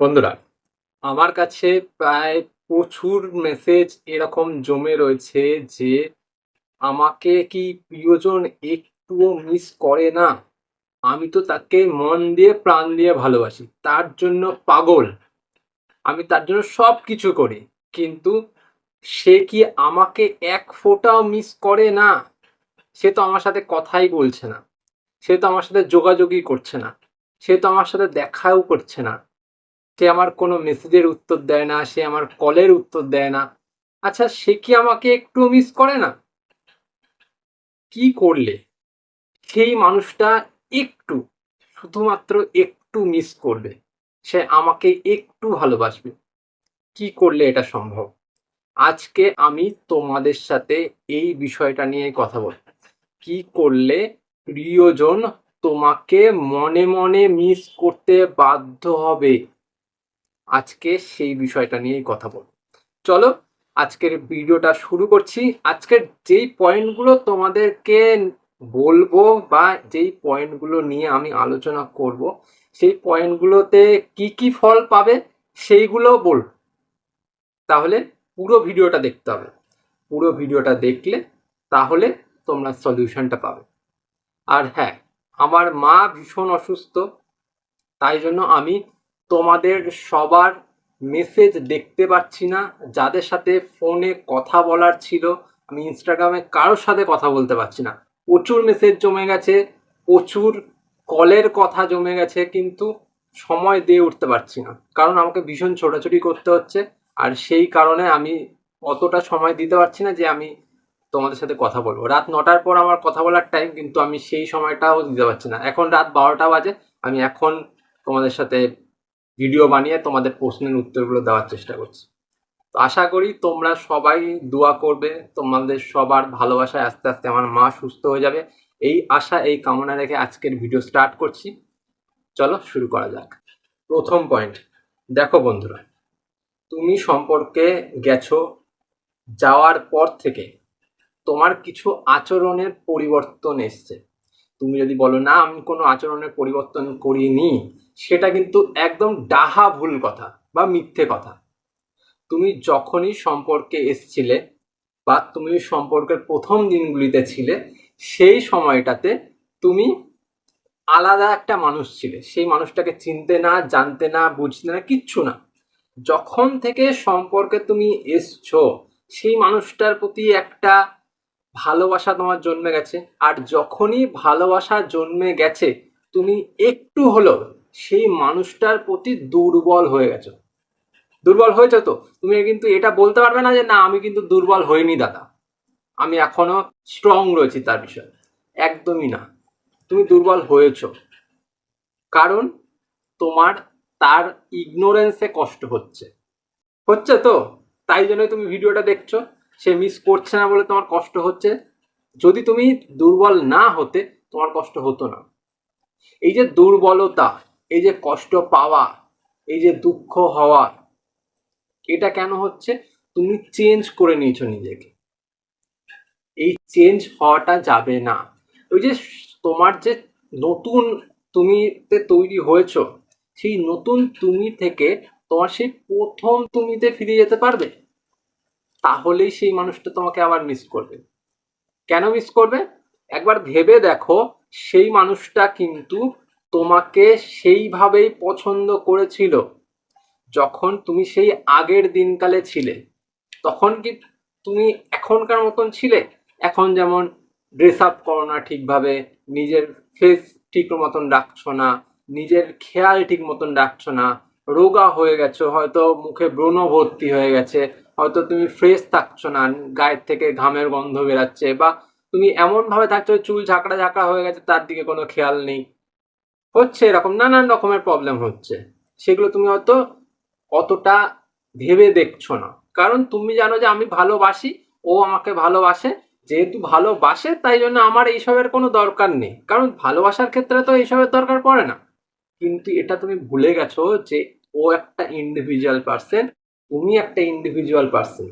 বন্ধুরা, আমার কাছে প্রায় প্রচুর মেসেজ এরকম জমে রয়েছে যে, আমাকে কি প্রিয়জন একটুও মিস করে না? আমি তো তাকে মন দিয়ে, প্রাণ দিয়ে ভালোবাসি, তার জন্য পাগল। আমি তার জন্য সব কিছু করি, কিন্তু সে কি আমাকে এক ফোঁটাও মিস করে না? সে তো আমার সাথে কথাই বলছে না। সে তো আমার সাথে যোগাযোগই করছে না। সে তো আমার সাথে দেখাও করছে না। সে আমার কোনো মেসেজের উত্তর দেয় না, সে আমার কলের উত্তর দেয় না। আচ্ছা সে কি আমাকে একটু মিস করে না? কি করলে? সেই মানুষটা একটু, শুধুমাত্র একটু মিস করবে। সে আমাকে একটু ভালোবাসবে। কি করলে এটা সম্ভব? আজকে আমি তোমাদের সাথে এই বিষয়টা নিয়ে কথা বলব। কি করলে প্রিয়জন তোমাকে মনে মনে মিস করতে বাধ্য হবে? আজকে সেই বিষয়টা নিয়েই কথা বলব। চলো, আজকের ভিডিওটা শুরু করছি। আজকের যেই পয়েন্টগুলো তোমাদেরকে বলব বা যেই পয়েন্টগুলো নিয়ে আমি আলোচনা করব, সেই পয়েন্টগুলোতে কি কি ফল পাবে সেইগুলো বলব। তাহলে পুরো ভিডিওটা দেখতে হবে। পুরো ভিডিওটা দেখলে তাহলে তোমরা সলিউশনটা পাবে। আর হ্যাঁ আমার মা ভীষণ অসুস্থ, তাই জন্য আমি তোমাদের সবার মেসেজ দেখতে পাচ্ছি না, যাদের সাথে ফোনে কথা বলার ছিল, আমি ইনস্টাগ্রামে কারোর সাথে কথা বলতে পারছি না। প্রচুর মেসেজ জমে গেছে, প্রচুর কলের কথা জমে গেছে, কিন্তু সময় দিয়ে উঠতে পারছি না। কারণ আমাকে ভীষণ ছোটাছুটি করতে হচ্ছে, আর সেই কারণে আমি অতটা সময় দিতে পারছি না যে আমি তোমাদের সাথে কথা বলব। রাত নটার পর আমার কথা বলার টাইম কিন্তু আমি সেই সময়টাও দিতে পারছি না। এখন রাত বারোটা বাজে, আমি এখন তোমাদের সাথে ভিডিও বানিয়ে তোমাদের প্রশ্নের উত্তরগুলো দেওয়ার চেষ্টা করছি। তো আশা করি তোমরা সবাই দোয়া করবে, তোমাদের সবার ভালোবাসায় আস্তে আস্তে আমার মা সুস্থ হয়ে যাবে। এই আশা, এই কামনা রেখে আজকের ভিডিও স্টার্ট করছি। চলো শুরু করা যাক। প্রথম পয়েন্ট, দেখো বন্ধুরা, তুমি সম্পর্কে গেছো, যাওয়ার পর থেকে তোমার কিছু আচরণের পরিবর্তন এসছে। তুমি যদি বলো, না, আমি কোনো আচরণের পরিবর্তন করিনি। সেটা কিন্তু একদম ডাহা ভুল কথা বা মিথ্যে কথা। তুমি যখনই সম্পর্কে এসছিলে বা তুমি সম্পর্কের প্রথম দিনগুলিতে ছিলে, সেই সময়টাতে তুমি আলাদা একটা মানুষ ছিলে। সেই মানুষটাকে চিনতে না, জানতে না, বুঝতে না, কিচ্ছু না। যখন থেকে সম্পর্কে তুমি এসছো, সেই মানুষটার প্রতি একটা ভালোবাসা তোমার জন্মে গেছে। আর যখনই ভালোবাসা জন্মে গেছে, তুমি একটু হলেও সেই মানুষটার প্রতি দুর্বল হয়ে গেছো। দুর্বল হয়েছে তো? তুমি কিন্তু এটা বলতে পারবে না যে, না, আমি কিন্তু দুর্বল হইনি, দাদা। আমি এখনও স্ট্রং রয়েছি তার বিষয়ে। একদমই না। তুমি দুর্বল হয়েছো। কারণ তোমার, তার ইগনোরেন্সে কষ্ট হচ্ছে। হচ্ছে তো? তাই জন্যই তুমি ভিডিওটা দেখছ। সে মিস করছে না বলে তোমার কষ্ট হচ্ছে। যদি তুমি দুর্বল না হতে, তোমার কষ্ট হতো না। এই যে দুর্বলতা এই যে কষ্ট পাওয়া, এই যে দুঃখ হওয়া, এটা কেন হচ্ছে? তুমি চেঞ্জ করে নিয়েছো নিজেকে। এই চেঞ্জ হওয়াটা যাবে না। ওই যে তোমার যে নতুন তুমিতে তৈরি হয়েছ, সেই নতুন তুমি থেকে তোমার সেই প্রথম তুমিতে ফিরে যেতে পারবে? তাহলেই সেই মানুষটা তোমাকে আবার মিস করবে। কেন মিস করবে? একবার ভেবে দেখো, সেই মানুষটা কিন্তু তোমাকে সেইভাবেই পছন্দ করেছিল। যখন তুমি সেই আগের দিনকালে ছিলে, তখন কি তুমি এখনকার মতন ছিলে? এখন যেমন ড্রেস আপ করো না ঠিকভাবে, নিজের ফেস ঠিক মতন রাখছো না, নিজের খেয়াল ঠিক মতন রাখছো না, রোগা হয়ে গেছো, হয়তো মুখে ব্রণ ভর্তি হয়ে গেছে, হয়তো তুমি ফ্রেশ থাকছো না, গায়ের থেকে ঘামের গন্ধ বেরাচ্ছে বা তুমি এমনভাবে থাকছো চুল ঝাঁকড়া ঝাঁকড়া হয়ে গেছে, তার দিকে কোনো খেয়াল নেই। হচ্ছে এরকম নানান রকমের প্রবলেম হচ্ছে। সেগুলো তুমি হয়তো অতটা ভেবে দেখছ না। কারণ তুমি জানো যে আমি ভালোবাসি, ও আমাকে ভালোবাসে। যেহেতু ভালোবাসে, তাই জন্য আমার এইসবের কোনো দরকার নেই। কারণ ভালোবাসার ক্ষেত্রে তো এইসবের দরকার পড়ে না। কিন্তু এটা তুমি ভুলে গেছো যে ও একটা ইন্ডিভিজুয়াল পার্সন তুমি একটা ইন্ডিভিজুয়াল পার্সন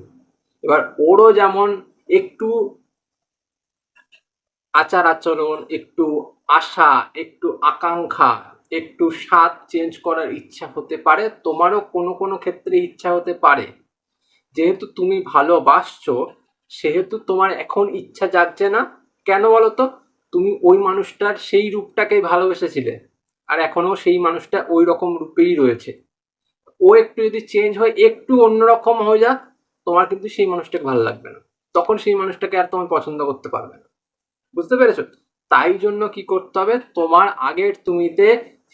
এবার ওরও যেমন একটু আচার আচরণ, একটু আশা, একটু আকাঙ্ক্ষা, একটু স্বাদ চেঞ্জ করার ইচ্ছা হতে পারে। তোমারও কোনো কোনো ক্ষেত্রে ইচ্ছা হতে পারে। যেহেতু তুমি ভালোবাসছো, সেহেতু তোমার এখন ইচ্ছা জাগছে না। কেন বলো তো তুমি ওই মানুষটার সেই রূপটাকে ভালোবেসেছিলে। আর এখনও সেই মানুষটা ওই রকম রূপেই রয়েছে। ও একটু যদি চেঞ্জ হয়, একটু অন্যরকম হয়ে যাক, তোমার কিন্তু সেই মানুষটাকে ভালো লাগবে না। তখন সেই মানুষটাকে আর তোমার পছন্দ করতে পারবে না। বুঝতে পেরেছ? তাই জন্য কি করতে হবে? তোমার আগের তুমিতে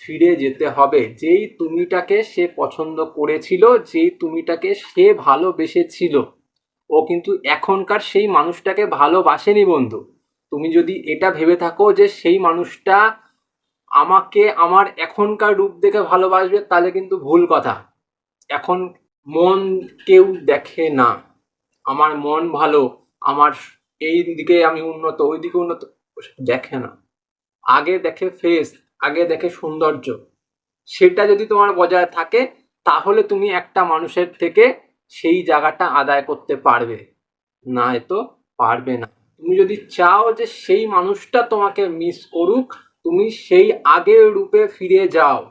ফিরে যেতে হবে। যেই তুমিটাকে সে পছন্দ করেছিল, যেই তুমিটাকে সে ভালোবেসেছিল, ও কিন্তু এখনকার সেই মানুষটাকে ভালোবাসেনি বন্ধু। তুমি যদি এটা ভেবে থাকো যে সেই মানুষটা আমাকে আমার এখনকার রূপ দেখে ভালোবাসবে, তাহলে কিন্তু ভুল কথা। এখন মন কেউ দেখে না। আমার মন ভালো, আমার এই দিকে আমি উন্নত ওই দিকে উন্নত। দেখে না। আগে দেখে ফেস আগে দেখে সৌন্দর্য। সেটা যদি তোমার বজায় থাকে, তাহলে তুমি একটা মানুষের থেকে সেই জায়গাটা আদায় করতে পারবে। না তো পারবে না। তুমি যদি চাও যে সেই মানুষটা তোমাকে মিস করুক, তুমি সেই আগের রূপে ফিরে যাও।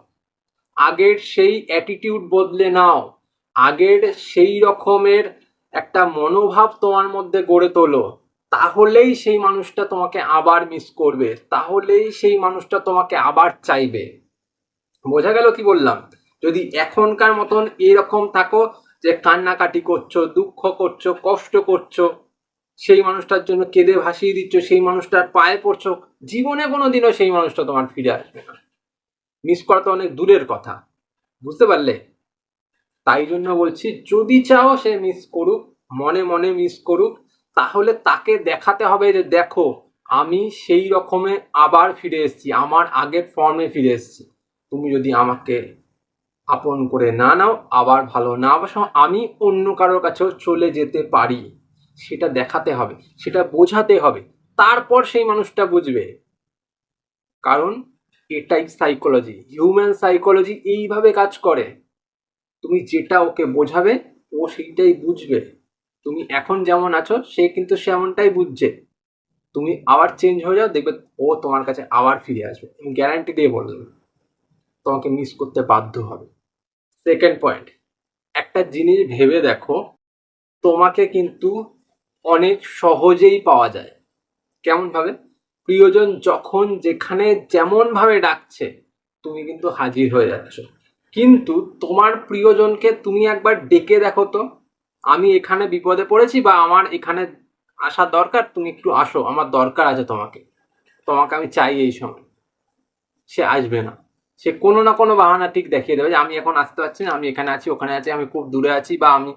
আগের সেই অ্যাটিটিউড বদলে নাও। আগের সেই রকমের একটা মনোভাব তোমার মধ্যে গড়ে তোলো। তাহলেই সেই মানুষটা তোমাকে আবার মিস করবে, তাহলেই সেই মানুষটা তোমাকে আবার চাইবে। বোঝা গেল কি বললাম? যদি এখনকার মতন এরকম থাকো যে কান্নাকাটি করছ, দুঃখ করছ, কষ্ট করছ, সেই মানুষটার জন্য কেঁদে ভাসিয়ে দিচ্ছ, সেই মানুষটার পায়ে পড়ছো, জীবনে কোনোদিনও সেই মানুষটা তোমার ফিরে আসবে না। মিস করা তো অনেক দূরের কথা, বুঝতে পারলে? তাই জন্য বলছি, যদি চাও সে মিস করুক, মনে মনে মিস করুক তাহলে তাকে দেখাতে হবে যে, দেখো, আমি সেই রকমে আবার ফিরে এসেছি, আমার আগের ফর্মে ফিরে এসেছি। তুমি যদি আমাকে আপন করে না নাও, আবার ভালো না বাসো আমি অন্য কারোর কাছেও চলে যেতে পারি। সেটা দেখাতে হবে, সেটা বোঝাতে হবে। তারপর সেই মানুষটা বুঝবে। কারণ এটাই সাইকোলজি হিউম্যান সাইকোলজি এইভাবে কাজ করে। তুমি যেটা ওকে বোঝাবে, ও সেইটাই বুঝবে। তুমি এখন যেমন আছো, সে কিন্তু সেমনটাই বুঝছে। তুমি আবার চেঞ্জ হয়ে যাও, দেখবে ও তোমার কাছে আবার ফিরে আসবে আমি গ্যারান্টি দিয়ে বললাম তোমাকে মিস করতে বাধ্য হবে। সেকেন্ড পয়েন্ট একটা জিনিস ভেবে দেখো, তোমাকে কিন্তু অনেক সহজেই পাওয়া যায়। কেমন ভাবে? প্রিয়জন যখন যেখানে যেমন ভাবে ডাকছে, তুমি কিন্তু হাজির হয়ে যাচ্ছ। কিন্তু তোমার প্রিয়জনকে তুমি একবার ডেকে দেখো তো। আমি এখানে বিপদে পড়েছি বা আমার এখানে আসা দরকার, তুমি একটু আসো, আমার দরকার আছে তোমাকে। তোমাকে আমি চাই এই সময়। সে আসবে না। সে কোনো না কোনো বাহানা ঠিক দেখিয়ে দেবে যে, আমি এখন আসতে পারছি না, আমি এখানে আছি, ওখানে আছি, আমি খুব দূরে আছি বা আমি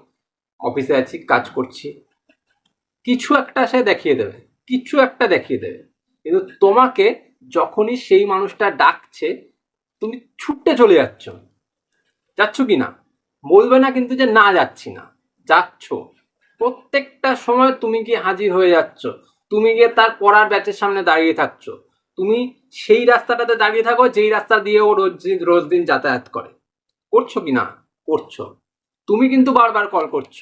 অফিসে আছি, কাজ করছি। কিছু একটা সে দেখিয়ে দেবে, কিছু একটা দেখিয়ে দেবে। কিন্তু তোমাকে যখনই সেই মানুষটা ডাকছে, তুমি ছুটতে চলে যাচ্ছ। যাচ্ছ কি না? বলবে না কিন্তু যে, না, যাচ্ছি না। যাচ্ছ। প্রত্যেকটা সময় তুমি কি হাজির হয়ে যাচ্ছ। তুমি গিয়ে তার পড়ার ব্যাচের সামনে দাঁড়িয়ে থাকছো। তুমি সেই রাস্তাটাতে দাঁড়িয়ে থাকো, যেই রাস্তা দিয়ে ও রোজ দিন রোজ দিন যাতায়াত করে। করছ কি না? করছ। তুমি কিন্তু বারবার কল করছ।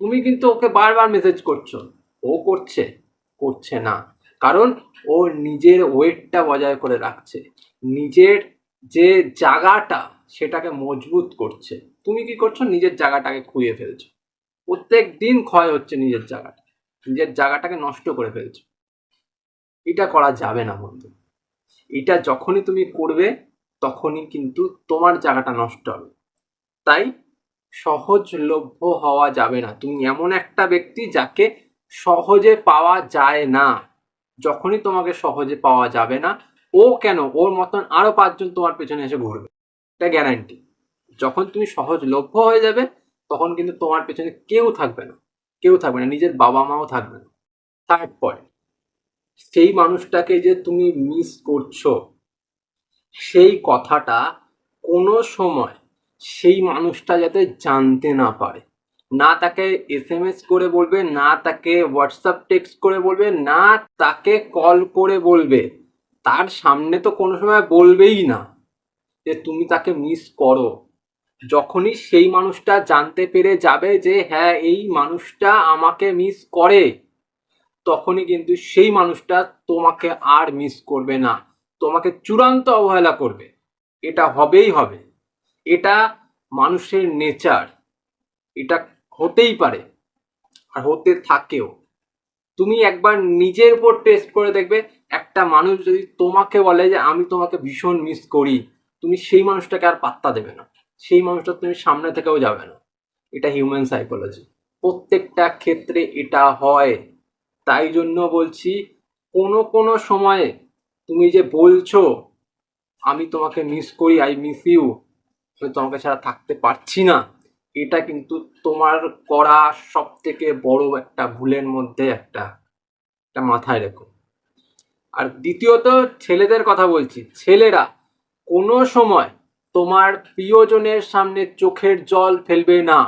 তুমি কিন্তু ওকে বারবার মেসেজ করছ। ও করছে করছে না। কারণ ও নিজের ওয়েটটা বজায় করে রাখছে। নিজের যে জায়গাটা, সেটাকে মজবুত করছে। তুমি কি করছ? নিজের জায়গাটাকে খুঁয়ে ফেলছো। প্রত্যেক দিন ক্ষয় হচ্ছে নিজের জায়গাটা। নিজের জায়গাটাকে নষ্ট করে ফেলছো। এটা করা যাবে না বন্ধু। এটা যখনই তুমি করবে, তখনই কিন্তু তোমার জায়গাটা নষ্ট হবে। তাই সহজলভ্য হওয়া যাবে না। তুমি এমন একটা ব্যক্তি যাকে সহজে পাওয়া যায় না। যখনই তোমাকে সহজে পাওয়া যাবে না, ও কেন? ওর মতন আরও পাঁচজন তোমার পেছনে এসে ঘুরবে। এটা গ্যারান্টি যখন তুমি সহজলভ্য হয়ে যাবে তখন কিন্তু তোমার পেছনে কেউ থাকবে না। কেউ থাকবে না, নিজের বাবা মাও থাকবে না। থার্ড পয়েন্ট সেই মানুষটাকে যে তুমি মিস করছ, সেই কথাটা কোনো সময় সেই মানুষটা যাতে জানতে না পারে। না তাকে এস এম এস করে বলবে, না তাকে হোয়াটসঅ্যাপ টেক্সট করে বলবে, না তাকে কল করে বলবে, তার সামনে তো কোনো সময় বলবেই না যে তুমি তাকে মিস করো। যখনই সেই মানুষটা জানতে পেরে যাবে যে হ্যাঁ এই মানুষটা আমাকে মিস করে, তখনই কিন্তু সেই মানুষটা তোমাকে আর মিস করবে না। তোমাকে চূড়ান্ত অবহেলা করবে। এটা হবেই হবে। এটা মানুষের নেচার এটা হতেই পারে আর হতে থাকেও। তুমি একবার নিজের উপর টেস্ট করে দেখবে, একটা মানুষ যদি তোমাকে বলে যে, আমি তোমাকে ভীষণ মিস করি, তুমি সেই মানুষটাকে আর পাত্তা দেবে না। সেই মানুষটা তুমি সামনে থেকেও যাবে না। এটা হিউম্যান সাইকোলজি প্রত্যেকটা ক্ষেত্রে এটা হয়। তাই জন্য বলছি, কোনো কোনো সময়ে তুমি যে বলছো, আমি তোমাকে মিস করি আই মিস ইউ আমি তোমাকে ছাড়া থাকতে পারছি না, এটা কিন্তু তোমার করা সব থেকে বড় একটা ভুলের মধ্যে একটা একটা মাথায় রেখো। আর দ্বিতীয়ত ছেলেদের কথা বলছি, ছেলেরা কোনো সময় তোমার প্রিয়জনের সামনে চোখের জল ফেলবে না।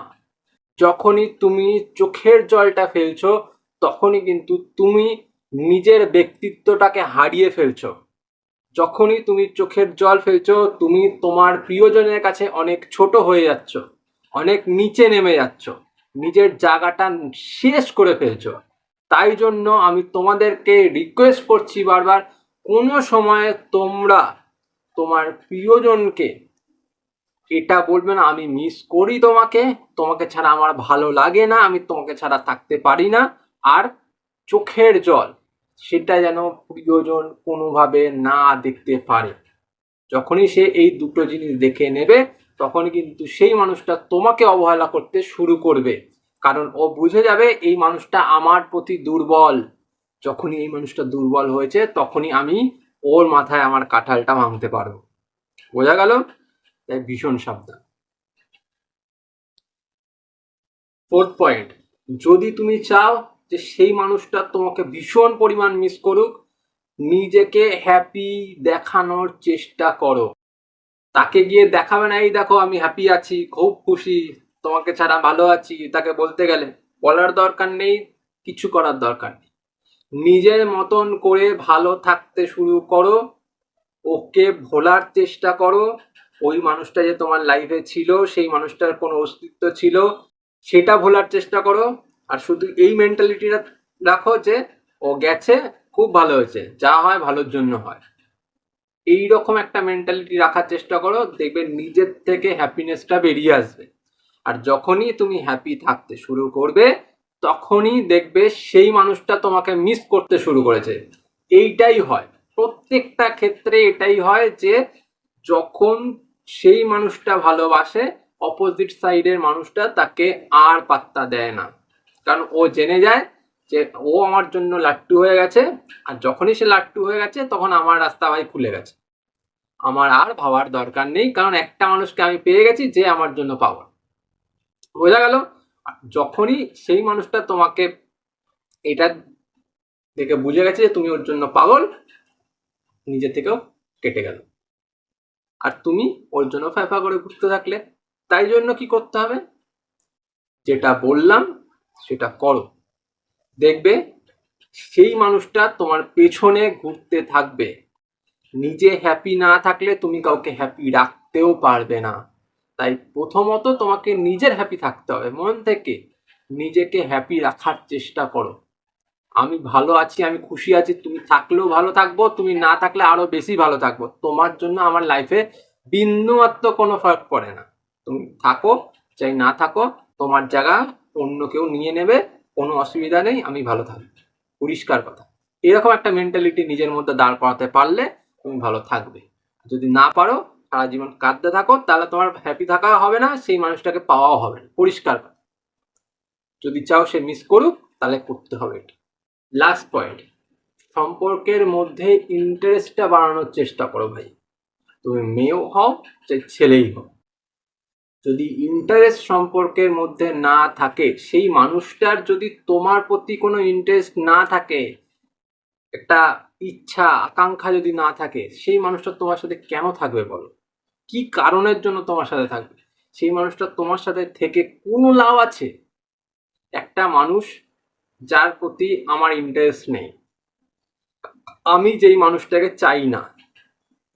যখনই তুমি চোখের জলটা ফেলছো, তখনই কিন্তু তুমি নিজের ব্যক্তিত্বটাকে হারিয়ে ফেলছো। যখনই তুমি চোখের জল ফেলছো, তুমি তোমার প্রিয়জনের কাছে অনেক ছোট হয়ে যাচ্ছ, অনেক নিচে নেমে যাচ্ছ, নিজের জায়গাটা শেষ করে ফেলছো। তাই জন্য আমি তোমাদেরকে রিকোয়েস্ট করছি বারবার, কোনো সময় তোমরা তোমার প্রিয়জনকে এটা বলবে না, আমি মিস করি তোমাকে তোমাকে ছাড়া আমার ভালো লাগে না, আমি তোমাকে ছাড়া থাকতে পারি না। আর চোখের জল, সেটা যেন প্রিয়জন কোনোভাবে না দেখতে পারে। যখনই সে এই দুটো জিনিস দেখে নেবে তখন কিন্তু সেই মানুষটা তোমাকে অবহেলা করতে শুরু করবে। কারণ ও বুঝে যাবে, এই মানুষটা আমার প্রতি দুর্বল। যখনই এই মানুষটা দুর্বল হয়েছে, তখনই আমি ওর মাথায় আমার কাঁঠালটা ভাঙতে পারব। বোঝা গেল? তাই ভীষণ সাবধান। ফোর্থ পয়েন্ট যদি তুমি চাও যে সেই মানুষটা তোমাকে ভীষণ পরিমাণ মিস করুক, নিজেকে হ্যাপি দেখানোর চেষ্টা করো। তাকে গিয়ে দেখাবে না, এই দেখো আমি হ্যাপি আছি, খুব খুশি, তোমাকে ছাড়া ভালো আছি। তাকে বলতে গেলে বলার দরকার নেই, কিছু করার দরকার নেই। নিজের মতন করে ভালো থাকতে শুরু করো, ওকে ভোলার চেষ্টা করো ওই মানুষটা যে তোমার লাইফে ছিল, সেই মানুষটার কোনো অস্তিত্ব ছিল, সেটা ভোলার চেষ্টা করো। আর শুধু এই মেন্টালিটিটা রাখো যে, ও গেছে, খুব ভালো হয়েছে। যা হয়, ভালোর জন্য হয়। এই রকম একটা মেন্টালিটি রাখার চেষ্টা করো, দেখবে নিজের থেকে হ্যাপিনেসটা বেরিয়ে আসবে। আর যখনই তুমি হ্যাপি থাকতে শুরু করবে, তখনই দেখবে সেই মানুষটা তোমাকে মিস করতে শুরু করেছে। এইটাই হয়। প্রত্যেকটা ক্ষেত্রে এটাই হয় যে, যখন সেই মানুষটা ভালোবাসে অপোজিট সাইডের মানুষটা তাকে আর পাত্তা দেয় না। কারণ ও জেনে যায় যে ও আমার জন্য লাট্টু হয়ে গেছে, আর যখনই সে লাট্টু হয়ে গেছে, তখন আমার রাস্তা ভাই খুলে গেছে। আমার আর ভাবার দরকার নেই, কারণ একটা মানুষকে আমি পেয়ে গেছি যে আমার জন্য পাওয়ার। বোঝা গেল? যখনই সেই মানুষটা তোমাকে এটা দেখে বুঝে গেছে যে তুমি ওর জন্য পাগল, নিজে থেকেও কেটে গেল। আর তুমি ওর জন্য ফ্যাফা করে ঘুরতে থাকলে। তাই জন্য কি করতে হবে? যেটা বললাম, সেটা করো। দেখবে সেই মানুষটা তোমার পেছনে ঘুরতে থাকবে। নিজে হ্যাপি না থাকলে তুমি কাউকে হ্যাপি রাখতেও পারবে না। তাই প্রথমত তোমাকে নিজের হ্যাপি থাকতে হবে, মন থেকে নিজেকে হ্যাপি রাখার চেষ্টা করো। আমি ভালো আছি, আমি খুশি আছি, তুমি থাকলেও ভালো থাকব, তুমি না থাকলে আরও বেশি ভালো থাকব। তোমার জন্য আমার লাইফে বিন্দুমাত্র কোনো ফারাক পড়ে না। তুমি থাকো, চাই না থাকো, তোমার জায়গা অন্য কেউ নিয়ে নেবে, কোনো অসুবিধা নেই, আমি ভালো থাকব। পরিষ্কার কথা। এরকম একটা মেন্টালিটি নিজের মধ্যে দাঁড় করাতে পারলে তুমি ভালো থাকবে। যদি না পারো, সারা জীবন কাঁদতে থাকো, তাহলে তোমার হ্যাপি থাকা হবে না, সেই মানুষটাকে পাওয়াও হবে না। পরিষ্কার কথা। যদি চাও সে মিস করুক, তাহলে করতে হবে এটা। লাস্ট পয়েন্ট সম্পর্কের মধ্যে ইন্টারেস্টটা বাড়ানোর চেষ্টা করো ভাই। তুমি মেয়েও হও চাই ছেলেই হও যদি ইন্টারেস্ট সম্পর্কের মধ্যে না থাকে, সেই মানুষটার যদি তোমার প্রতি কোনো ইন্টারেস্ট না থাকে, একটা ইচ্ছা, আকাঙ্ক্ষা যদি না থাকে, সেই মানুষটা তোমার সাথে কেন থাকবে বলো? কি কারণের জন্য তোমার সাথে থাকবে? সেই মানুষটা তোমার সাথে থেকে কোনো লাভ আছে? একটা মানুষ যার প্রতি আমার ইন্টারেস্ট নেই। আমি যেই মানুষটাকে চাই না,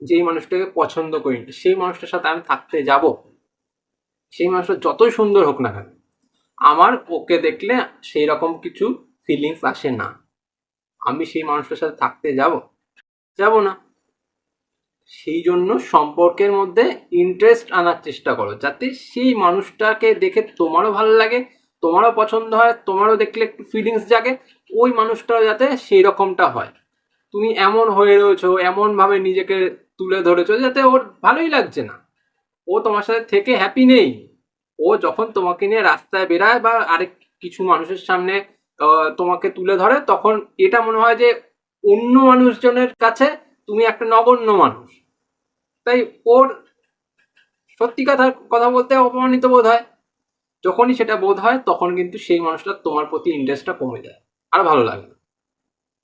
যেই মানুষটাকে পছন্দ করি না, সেই মানুষটার সাথে আমি থাকতে যাব, সেই মানুষটা যতই সুন্দর হোক না কেন, আমার ওকে দেখলে সেই রকম কিছু ফিলিংস আসে না। আমি সেই মানুষটার সাথে থাকতে যাব যাব না। সেই জন্য সম্পর্কের মধ্যে ইন্টারেস্ট আনার চেষ্টা করো, যাতে সেই মানুষটাকে দেখে তোমারও ভালো লাগে তোমারও পছন্দ হয়, তোমারও দেখলে একটু ফিলিংস জাগে, ওই মানুষটাও যাতে সেই রকমটা হয়। তুমি এমন হয়ে রয়েছো, এমনভাবে নিজেকে তুলে ধরেছো যাতে ওর ভালোই লাগছে না। ও তোমার সাথে থেকে হ্যাপি নেই। ও যখন তোমাকে নিয়ে রাস্তায় বেরায় বা আরেক কিছু মানুষের সামনে তোমাকে তুলে ধরে, তখন এটা মনে হয় যে অন্য মানুষজনের কাছে তুমি একটা নগণ্য মানুষ। তাই ওর সত্যি কথা কথা বলতে অপমানিত বোধ হয়। যখনই সেটা বোধ হয়, তখন কিন্তু সেই মানুষটা তোমার প্রতি ইন্টারেস্টটা কমে যায়। আর ভালো লাগে না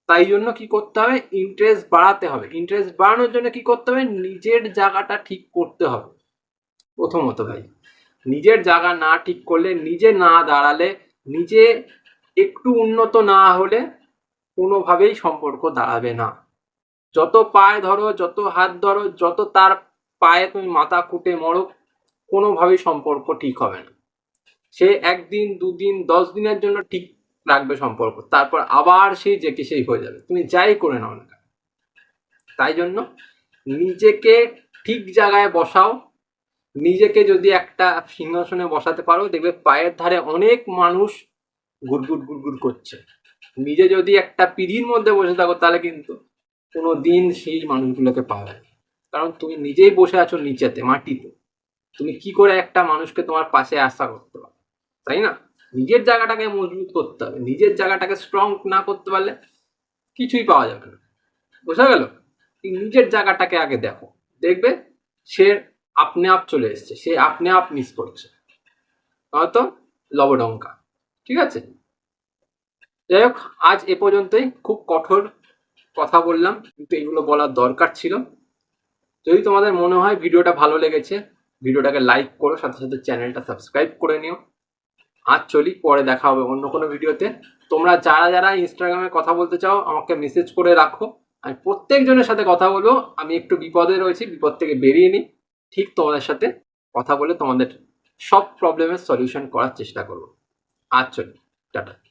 তাই জন্য কি করতে হবে? ইন্টারেস্ট বাড়াতে হবে। ইন্টারেস্ট বাড়ানোর জন্য কি করতে হবে? নিজের জায়গাটা ঠিক করতে হবে। প্রথমত ভাই, নিজের জায়গা না ঠিক করলে, নিজে না দাঁড়ালে, নিজে একটু উন্নত না হলে কোনোভাবেই সম্পর্ক দাঁড়াবে না। যত পায়ে ধরো, যত হাত ধরো, যত তার পায়ে তুমি মাথা কুটে মরো, কোনোভাবেই সম্পর্ক ঠিক হবে না। সে একদিন, দুদিন, দশ দিনের জন্য ঠিক রাখবে সম্পর্ক। তারপর আবার সেই যে কি সেই হয়ে যাবে। তুমি যাই করে নাও না তাই জন্য নিজেকে ঠিক জায়গায় বসাও। নিজেকে যদি একটা সিংহাসনে বসাতে পারো, দেখবে পায়ের ধারে অনেক মানুষ গুড়গুড় গুড়গুড় করছে। নিজে যদি একটা পিড়ির মধ্যে বসে থাকো, তাহলে কিন্তু কোনো দিন সেই মানুষগুলোকে পাবে না। কারণ তুমি নিজেই বসে আছো নিচেতে, মাটিতে। তুমি কি করে একটা মানুষকে তোমার পাশে আশা করতে পারো? তাই না? নিজের জায়গাটাকে মজবুত করতে হবে। নিজের জায়গাটাকে স্ট্রং না করতে পারলে কিছুই পাওয়া যাবে না। বোঝা গেল? নিজের জায়গাটাকে আগে দেখো। দেখবে সে আপনি আপ চলে এসছে, সে আপনি আপ মিস করছে। হয়তো লবডঙ্কা। ঠিক আছে? যাই হোক, আজ এ পর্যন্তই। খুব কঠোর কথা বললাম, কিন্তু এগুলো বলার দরকার ছিল। যদি তোমাদের মনে হয় ভিডিওটা ভালো লেগেছে, ভিডিওটাকে লাইক করো, সাথে সাথে চ্যানেলটা সাবস্ক্রাইব করে নিও। আজ চলি, পরে দেখা হবে অন্য কোনো ভিডিওতে। তোমরা যারা যারা ইনস্টাগ্রামে কথা বলতে চাও, আমাকে মেসেজ করে রাখো। আমি প্রত্যেকজনের সাথে কথা বলব। আমি একটু বিপদে রয়েছি, বিপদ থেকে বেরিয়ে নিই। ঠিক তোমাদের সাথে কথা বলে তোমাদের সব প্রবলেমের সলিউশন করার চেষ্টা করব। আজ চলি, টাটা।